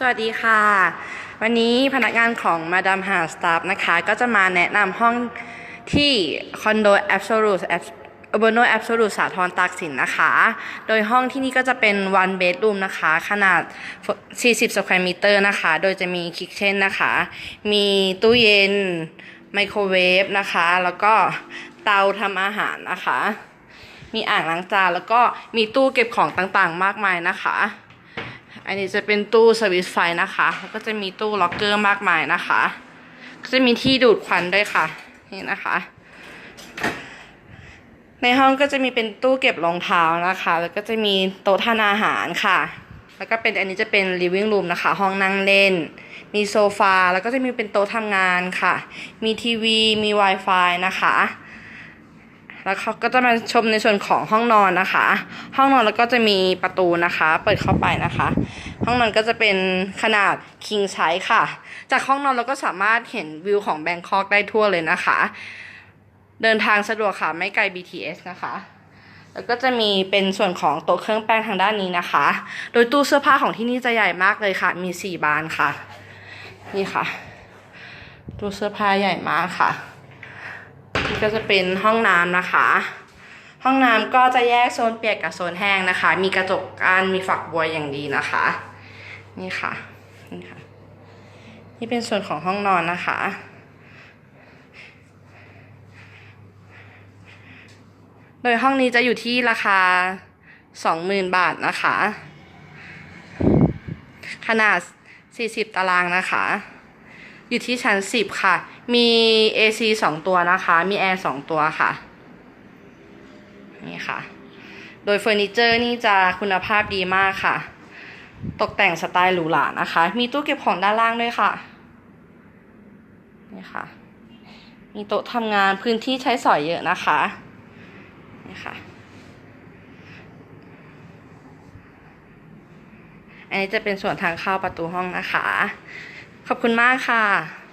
สวัสดีค่ะ วันนี้พนักงานของมาดามหาสตาฟนะคะ ก็จะมาแนะนำห้องที่คอนโด Absolute u r b a n o Absolute สาทรตากสินนะคะ โดยห้องที่นี่ก็จะเป็น one bedroom นะคะ ขนาด 40 square meter นะคะ โดยจะมีคิ t เช่นนะคะ มีตู้เย็น ไมโครเวฟนะคะ แล้วก็เตาทำอาหารนะคะ มีอ่างล้างจานแล้วก็มีตู้เก็บของต่างๆ มากมายนะคะ อันนี้จะเป็นตู้สวิตช์ไฟนะคะ แล้วก็จะมีตู้ล็อกเกอร์มากมายนะคะ ก็จะมีที่ดูดควันด้วยค่ะ นี่นะคะ ในห้องก็จะมีเป็นตู้เก็บรองเท้านะคะ แล้วก็จะมีโต๊ะทานอาหารค่ะ แล้วก็เป็นอันนี้จะเป็น living room นะคะ ห้องนั่งเล่น มีโซฟา แล้วก็จะมีเป็นโต๊ะทำงานค่ะ มีทีวี มี Wi-Fi นะคะ แล้วเขาก็จะมาชมในส่วนของห้องนอนนะคะ ห้องนอนแล้วก็จะมีประตูนะคะ เปิดเข้าไปนะคะ ห้องนอนก็จะเป็นขนาด king size ค่ะ จากห้องนอนเราก็สามารถเห็นวิวของแบงคอกได้ทั่วเลยนะคะ เดินทางสะดวกค่ะไม่ไกล BTS นะคะแล้วก็จะมีเป็นส่วนของโต๊ะเครื่องแป้งทางด้านนี้นะคะ โดยตู้เสื้อผ้าของที่นี่จะใหญ่มากเลยค่ะ มีสี่บานค่ะ นี่ค่ะ ตู้เสื้อผ้าใหญ่มากค่ะ ก็จะเป็นห้องน้ำนะคะ ห้องน้ำก็จะแยกโซนเปียกกับโซนแห้งนะคะ มีกระจกการมีฝักบัวอย่างดีนะคะ นี่ค่ะนี่ค่ะ นี่เป็นส่วนของห้องนอนนะคะ โดยห้องนี้จะอยู่ที่ราคา 20,000 บาทนะคะ ขนาด 40 ตารางนะคะ อยู่ที่ชั้น10ค่ะ มี AC 2ตัวนะคะ มีแอร์2ตัวค่ะ นี่ค่ะ โดยเฟอร์นิเจอร์นี่จะคุณภาพดีมากค่ะ ตกแต่งสไตล์หรูหรานะคะ มีตู้เก็บของด้านล่างด้วยค่ะ นี่ค่ะ มีโต๊ะทำงานพื้นที่ใช้สอยเยอะนะคะ นี่ค่ะอันนี้จะเป็นส่วนทางเข้าประตูห้องนะคะ ขอบคุณมากค่ะ